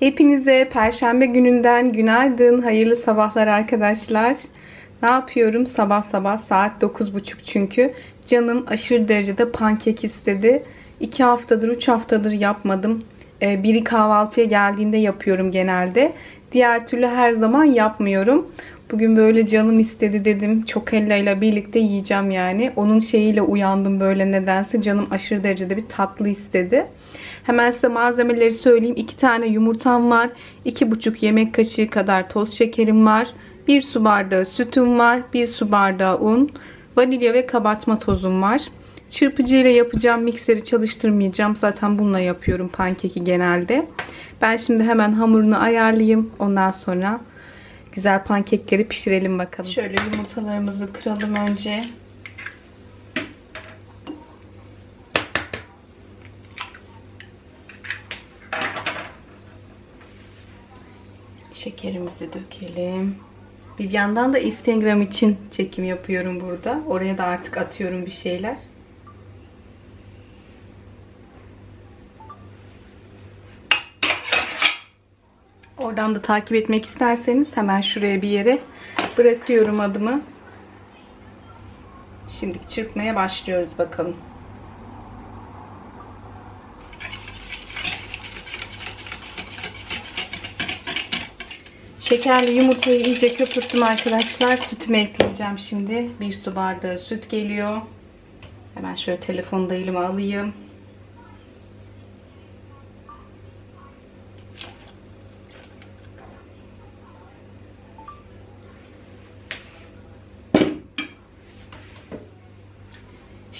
Hepinize perşembe gününden günaydın, hayırlı sabahlar arkadaşlar. Ne yapıyorum? Sabah sabah saat 9.30 çünkü. Canım aşırı derecede pankek istedi. 2 haftadır, 3 haftadır yapmadım. Ee, biri kahvaltıya geldiğinde yapıyorum genelde. Diğer türlü her zaman yapmıyorum. Bugün böyle canım istedi dedim. Çokella ile birlikte yiyeceğim yani. Onun şeyiyle uyandım böyle nedense. Canım aşırı derecede bir tatlı istedi. Hemen size malzemeleri söyleyeyim. 2 tane yumurtam var. 2,5 yemek kaşığı kadar toz şekerim var. 1 su bardağı sütüm var. 1 su bardağı un. Vanilya ve kabartma tozum var. Çırpıcıyla yapacağım. Mikseri çalıştırmayacağım. Zaten bununla yapıyorum pankeki genelde. Ben şimdi hemen hamurunu ayarlayayım. Ondan sonra güzel pankekleri pişirelim bakalım. Şöyle yumurtalarımızı kıralım önce. Şekerimizi dökelim. Bir yandan da Instagram için çekim yapıyorum burada. Oraya da artık atıyorum bir şeyler. Oradan da takip etmek isterseniz hemen şuraya bir yere bırakıyorum adımı. Şimdi çırpmaya başlıyoruz bakalım. Şekerli yumurtayı iyice köpürttüm arkadaşlar. Sütümü ekleyeceğim şimdi. Bir su bardağı süt geliyor. Hemen şöyle telefonu da elime alayım.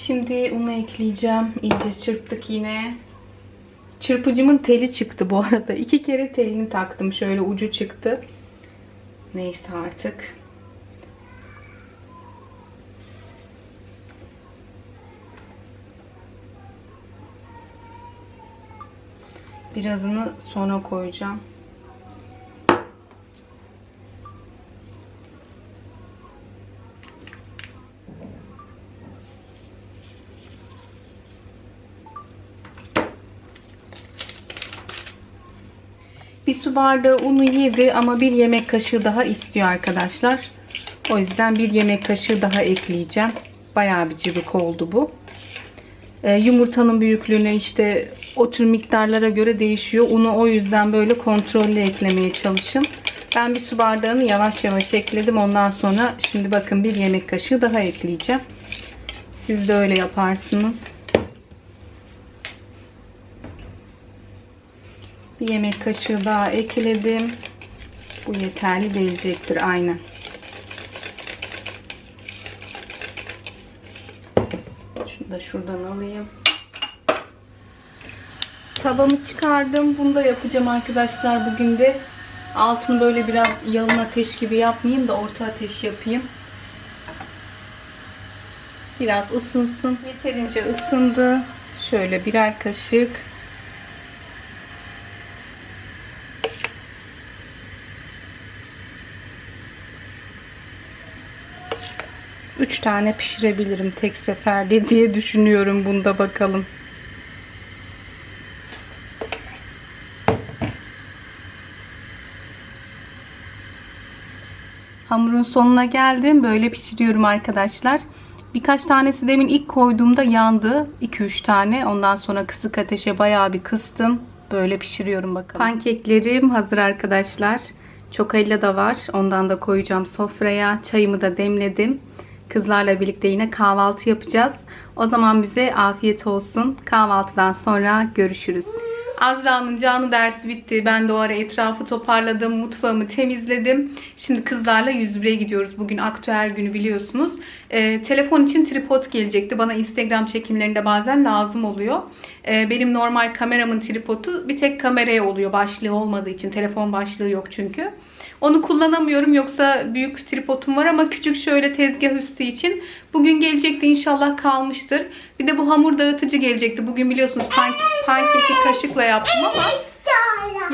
Şimdi unu ekleyeceğim. İyice çırptık yine. Çırpıcımın teli çıktı bu arada. İki kere telini taktım. Şöyle ucu çıktı. Neyse artık. Birazını sonra koyacağım. Su bardağı unu yedi ama bir yemek kaşığı daha istiyor arkadaşlar. O yüzden bir yemek kaşığı daha ekleyeceğim. Bayağı bir cıvık oldu bu. Ee, yumurtanın büyüklüğüne işte o tür miktarlara göre değişiyor. Unu o yüzden böyle kontrollü eklemeye çalışın. Ben bir su bardağını yavaş yavaş ekledim. Ondan sonra şimdi bakın bir yemek kaşığı daha ekleyeceğim. Siz de öyle yaparsınız. Bir yemek kaşığı daha ekledim. Bu yeterli gelecektir aynen. Şunu da şuradan alayım. Tavamı çıkardım. Bunu da yapacağım arkadaşlar bugün de. Altını böyle biraz yalın ateş gibi yapmayayım da orta ateş yapayım. Biraz ısınsın. Yeterince ısındı. Şöyle birer kaşık 3 tane pişirebilirim tek seferde diye düşünüyorum bunda bakalım. Hamurun sonuna geldim. Böyle pişiriyorum arkadaşlar. Birkaç tanesi demin ilk koyduğumda yandı. 2-3 tane. Ondan sonra kısık ateşe bayağı bir kıstım. Böyle pişiriyorum bakalım. Pankeklerim hazır arkadaşlar. Çokayla da var. Ondan da koyacağım sofraya. Çayımı da demledim. Kızlarla birlikte yine kahvaltı yapacağız. O zaman bize afiyet olsun. Kahvaltıdan sonra görüşürüz. Azra'nın canlı dersi bitti. Ben de o ara etrafı toparladım. Mutfağımı temizledim. Şimdi kızlarla 101'e gidiyoruz. Bugün aktüel günü biliyorsunuz. Ee, telefon için tripod gelecekti. Bana Instagram çekimlerinde bazen lazım oluyor. Ee, benim normal kameramın tripodu bir tek kameraya oluyor. Başlığı olmadığı için. Telefon başlığı yok çünkü. Onu kullanamıyorum yoksa büyük tripodum var ama küçük şöyle tezgah üstü için. Bugün gelecekti inşallah kalmıştır. Bir de bu hamur dağıtıcı gelecekti. Bugün biliyorsunuz pank pankeki kaşıkla yaptım ama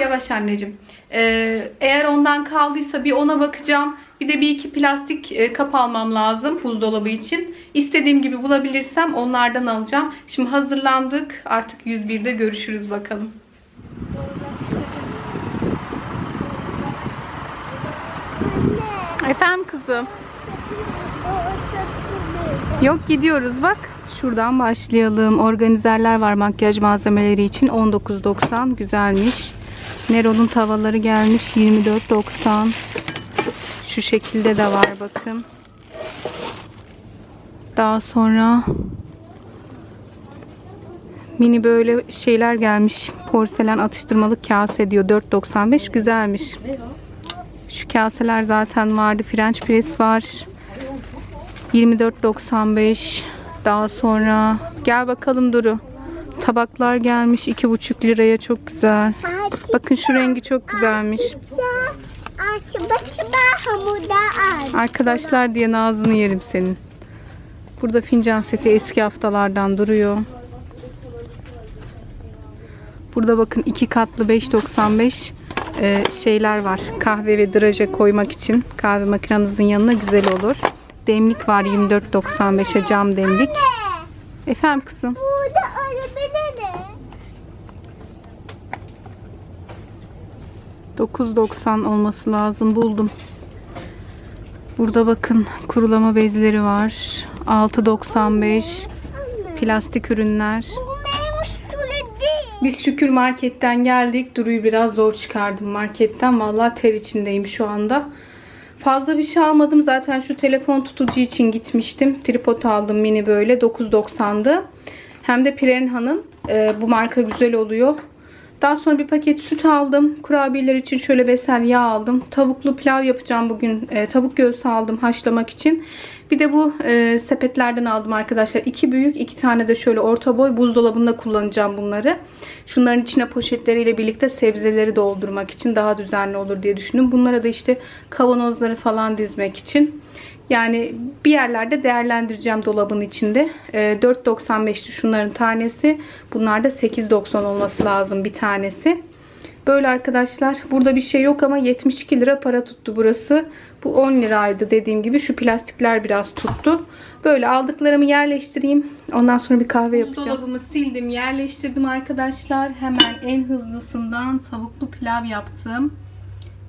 yavaş anneciğim. Ee, eğer ondan kaldıysa bir ona bakacağım. Bir de bir iki plastik e, kap almam lazım buzdolabı için. İstediğim gibi bulabilirsem onlardan alacağım. Şimdi hazırlandık. Artık 101'de görüşürüz bakalım. Efendim kızım. Yok gidiyoruz bak. Şuradan başlayalım. Organizerler var makyaj malzemeleri için 19.90 güzelmiş. Nero'nun tavaları gelmiş 24.90. Şu şekilde de var bakın. Daha sonra mini böyle şeyler gelmiş. Porselen atıştırmalık kase diyor 4.95 güzelmiş. Şu kaseler zaten vardı. French press var. 24.95 daha sonra gel bakalım Duru. Tabaklar gelmiş 2,5 liraya çok güzel. Bakın şu rengi çok güzelmiş. Arkadaşlar diye ağzını yerim senin. Burada fincan seti eski haftalardan duruyor. Burada bakın iki katlı 5.95 e, şeyler var. Kahve ve draje koymak için. Kahve makinenizin yanına güzel olur. Demlik var 24.95'e cam demlik. Efendim kızım. Burada araba ne? 9.90 olması lazım. Buldum. Burada bakın kurulama bezleri var. 6.95 plastik ürünler. Biz şükür marketten geldik. Duru'yu biraz zor çıkardım marketten. Vallahi ter içindeyim şu anda. Fazla bir şey almadım. Zaten şu telefon tutucu için gitmiştim. Tripod aldım mini böyle. 9.90'dı. Hem de Piranha'nın e, bu marka güzel oluyor. Daha sonra bir paket süt aldım. Kurabiyeler için şöyle besel yağ aldım. Tavuklu pilav yapacağım bugün. E, tavuk göğsü aldım haşlamak için. Bir de bu e, sepetlerden aldım arkadaşlar. İki büyük, iki tane de şöyle orta boy. Buzdolabında kullanacağım bunları. Şunların içine poşetleriyle birlikte sebzeleri doldurmak için daha düzenli olur diye düşündüm. Bunlara da işte kavanozları falan dizmek için. Yani bir yerlerde değerlendireceğim dolabın içinde. E, 4.95'ti şunların tanesi. Bunlar da 8.90 olması lazım bir tanesi. Böyle arkadaşlar. Burada bir şey yok ama 72 lira para tuttu burası. Bu 10 liraydı dediğim gibi. Şu plastikler biraz tuttu. Böyle aldıklarımı yerleştireyim. Ondan sonra bir kahve yapacağım. Dolabımı sildim, yerleştirdim arkadaşlar. Hemen en hızlısından tavuklu pilav yaptım.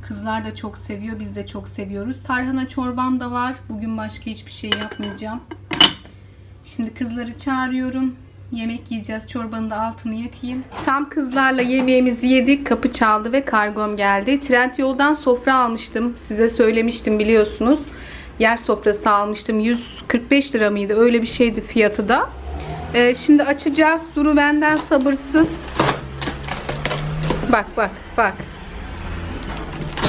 Kızlar da çok seviyor. Biz de çok seviyoruz. Tarhana çorbam da var. Bugün başka hiçbir şey yapmayacağım. Şimdi kızları çağırıyorum. Yemek yiyeceğiz. Çorbanın da altını yakayım. Tam kızlarla yemeğimizi yedik. Kapı çaldı ve kargom geldi. Trendyol'dan sofra almıştım. Size söylemiştim biliyorsunuz. Yer sofrası almıştım. 145 lira mıydı? Öyle bir şeydi fiyatı da. Ee, şimdi açacağız. Duru benden sabırsız. Bak bak bak.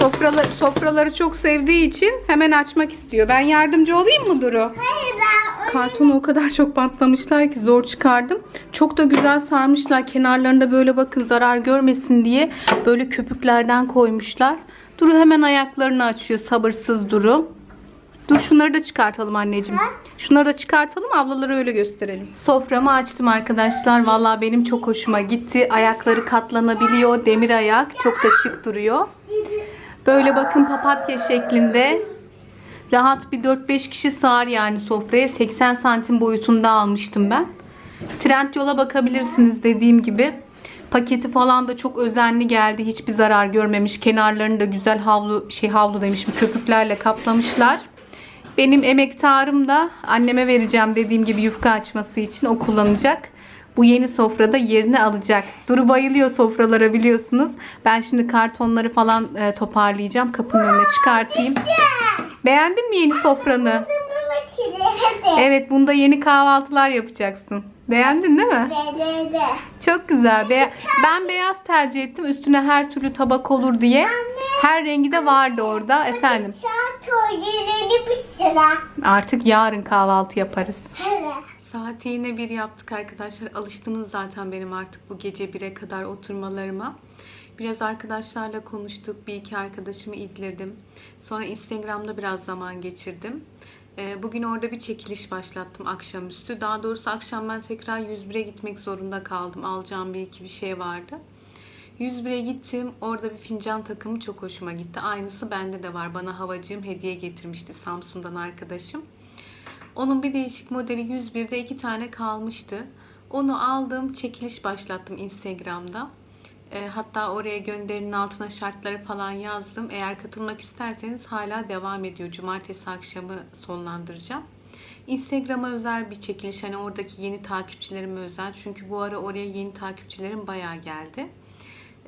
Sofraları, sofraları çok sevdiği için hemen açmak istiyor. Ben yardımcı olayım mı Duru? Hayır ben Kartonu o kadar çok bantlamışlar ki zor çıkardım. Çok da güzel sarmışlar. Kenarlarında böyle bakın zarar görmesin diye böyle köpüklerden koymuşlar. Duru hemen ayaklarını açıyor. Sabırsız Duru. Dur şunları da çıkartalım anneciğim. Şunları da çıkartalım ablalara öyle gösterelim. Soframı açtım arkadaşlar. Vallahi benim çok hoşuma gitti. Ayakları katlanabiliyor. Demir ayak. Çok da şık duruyor. Böyle bakın papatya şeklinde. Rahat bir 4-5 kişi sığar yani sofraya. 80 santim boyutunda almıştım ben. Trendyol'a bakabilirsiniz dediğim gibi. Paketi falan da çok özenli geldi. Hiçbir zarar görmemiş. Kenarlarını da güzel havlu şey havlu demişim köpüklerle kaplamışlar. Benim emektarım da anneme vereceğim dediğim gibi yufka açması için o kullanacak. Bu yeni sofrada yerini alacak. Duru bayılıyor sofralara biliyorsunuz. Ben şimdi kartonları falan e, toparlayacağım. Kapının önüne çıkartayım. Beğendin mi yeni sofranı? Evet bunda yeni kahvaltılar yapacaksın. Beğendin değil mi? Dede. Çok güzel. Be- ben beyaz tercih ettim. Üstüne her türlü tabak olur diye. Her rengi de vardı orada. Efendim. Artık yarın kahvaltı yaparız. Evet. Saati yine bir yaptık arkadaşlar. Alıştınız zaten benim artık bu gece 1'e kadar oturmalarıma. Biraz arkadaşlarla konuştuk. Bir iki arkadaşımı izledim. Sonra Instagram'da biraz zaman geçirdim. Ee, Bugün orada bir çekiliş başlattım akşamüstü. Daha doğrusu akşam ben tekrar 101'e gitmek zorunda kaldım. Alacağım bir iki bir şey vardı. 101'e gittim. Orada bir fincan takımı çok hoşuma gitti. Aynısı bende de var. Bana havacığım hediye getirmişti Samsun'dan arkadaşım. Onun bir değişik modeli 101'de iki tane kalmıştı. Onu aldım, çekiliş başlattım Instagram'da. E, hatta oraya gönderinin altına şartları falan yazdım. Eğer katılmak isterseniz hala devam ediyor. Cumartesi akşamı sonlandıracağım. Instagram'a özel bir çekiliş. Hani oradaki yeni takipçilerime özel. Çünkü bu ara oraya yeni takipçilerim bayağı geldi.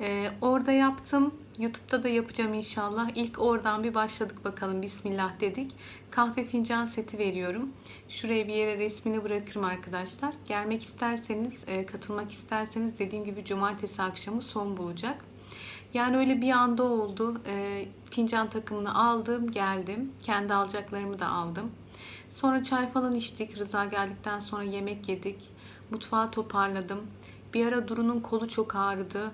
Ee, orada yaptım. YouTube'da da yapacağım inşallah. İlk oradan bir başladık bakalım. Bismillah dedik. Kahve fincan seti veriyorum. Şuraya bir yere resmini bırakırım arkadaşlar. Gelmek isterseniz, e, katılmak isterseniz dediğim gibi cumartesi akşamı son bulacak. Yani öyle bir anda oldu. E, fincan takımını aldım, geldim. Kendi alacaklarımı da aldım. Sonra çay falan içtik. Rıza geldikten sonra yemek yedik. Mutfağı toparladım. Bir ara Duru'nun kolu çok ağrıdı.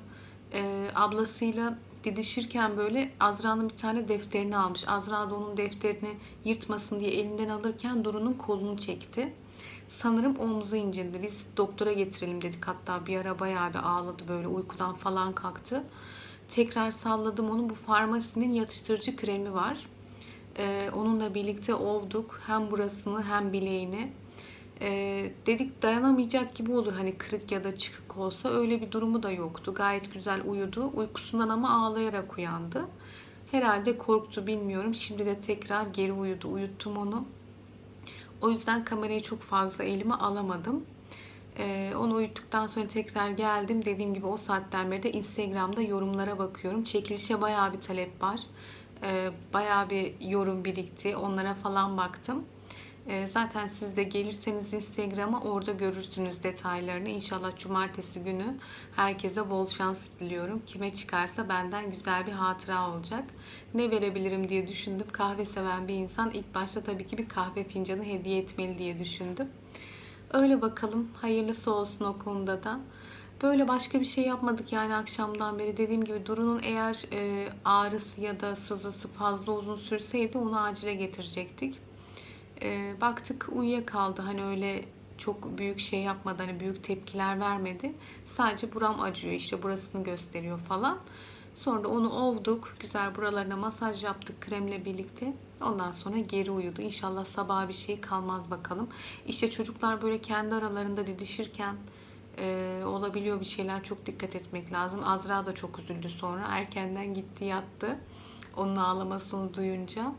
Ee, ablasıyla didişirken böyle Azra'nın bir tane defterini almış. Azra da onun defterini yırtmasın diye elinden alırken Duru'nun kolunu çekti. Sanırım omzu incindi. Biz doktora getirelim dedik. Hatta bir ara bayağı bir ağladı böyle uykudan falan kalktı. Tekrar salladım onu. Bu farmasinin yatıştırıcı kremi var. Ee, onunla birlikte ovduk. Hem burasını hem bileğini. Ee, dedik dayanamayacak gibi olur hani kırık ya da çıkık olsa. Öyle bir durumu da yoktu. Gayet güzel uyudu. Uykusundan ama ağlayarak uyandı. Herhalde korktu bilmiyorum. Şimdi de tekrar geri uyudu. Uyuttum onu. O yüzden kamerayı çok fazla elime alamadım. Ee, onu uyuttuktan sonra tekrar geldim. Dediğim gibi o saatten beri de Instagram'da yorumlara bakıyorum. Çekilişe bayağı bir talep var. Ee, bayağı bir yorum birikti. Onlara falan baktım. Ee, zaten siz de gelirseniz Instagram'a orada görürsünüz detaylarını. İnşallah cumartesi günü herkese bol şans diliyorum. Kime çıkarsa benden güzel bir hatıra olacak. Ne verebilirim diye düşündüm. Kahve seven bir insan ilk başta tabii ki bir kahve fincanı hediye etmeli diye düşündüm. Öyle bakalım. Hayırlısı olsun o konuda da. Böyle başka bir şey yapmadık yani akşamdan beri. Dediğim gibi Duru'nun eğer e, ağrısı ya da sızısı fazla uzun sürseydi onu acile getirecektik. E, baktık uyuyakaldı. Hani öyle çok büyük şey yapmadı. Hani büyük tepkiler vermedi. Sadece buram acıyor işte burasını gösteriyor falan. Sonra onu ovduk. Güzel buralarına masaj yaptık kremle birlikte. Ondan sonra geri uyudu. İnşallah sabah bir şey kalmaz bakalım. İşte çocuklar böyle kendi aralarında didişirken e, olabiliyor bir şeyler. Çok dikkat etmek lazım. Azra da çok üzüldü sonra. Erkenden gitti yattı. Onun ağlamasını duyunca.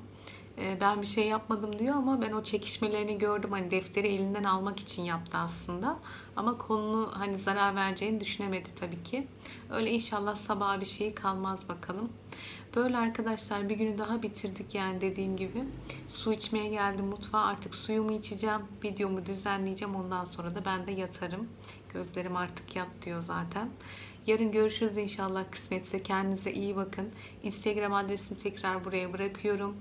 E, ben bir şey yapmadım diyor ama ben o çekişmelerini gördüm. Hani defteri elinden almak için yaptı aslında. Ama kolunu hani zarar vereceğini düşünemedi tabii ki. Öyle inşallah sabah bir şey kalmaz bakalım. Böyle arkadaşlar bir günü daha bitirdik yani dediğim gibi. Su içmeye geldim mutfağa. Artık suyumu içeceğim. Videomu düzenleyeceğim. Ondan sonra da ben de yatarım. Gözlerim artık yat diyor zaten. Yarın görüşürüz inşallah kısmetse. Kendinize iyi bakın. Instagram adresimi tekrar buraya bırakıyorum.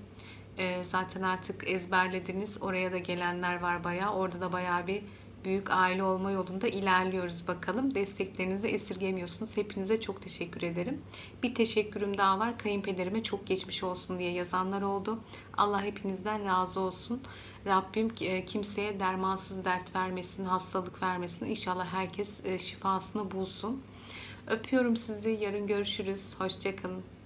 Ee, zaten artık ezberlediniz. Oraya da gelenler var bayağı. Orada da bayağı bir büyük aile olma yolunda ilerliyoruz bakalım. Desteklerinizi esirgemiyorsunuz. Hepinize çok teşekkür ederim. Bir teşekkürüm daha var. Kayınpederime çok geçmiş olsun diye yazanlar oldu. Allah hepinizden razı olsun. Rabbim e, kimseye dermansız dert vermesin, hastalık vermesin. İnşallah herkes e, şifasını bulsun. Öpüyorum sizi. Yarın görüşürüz. Hoşçakalın.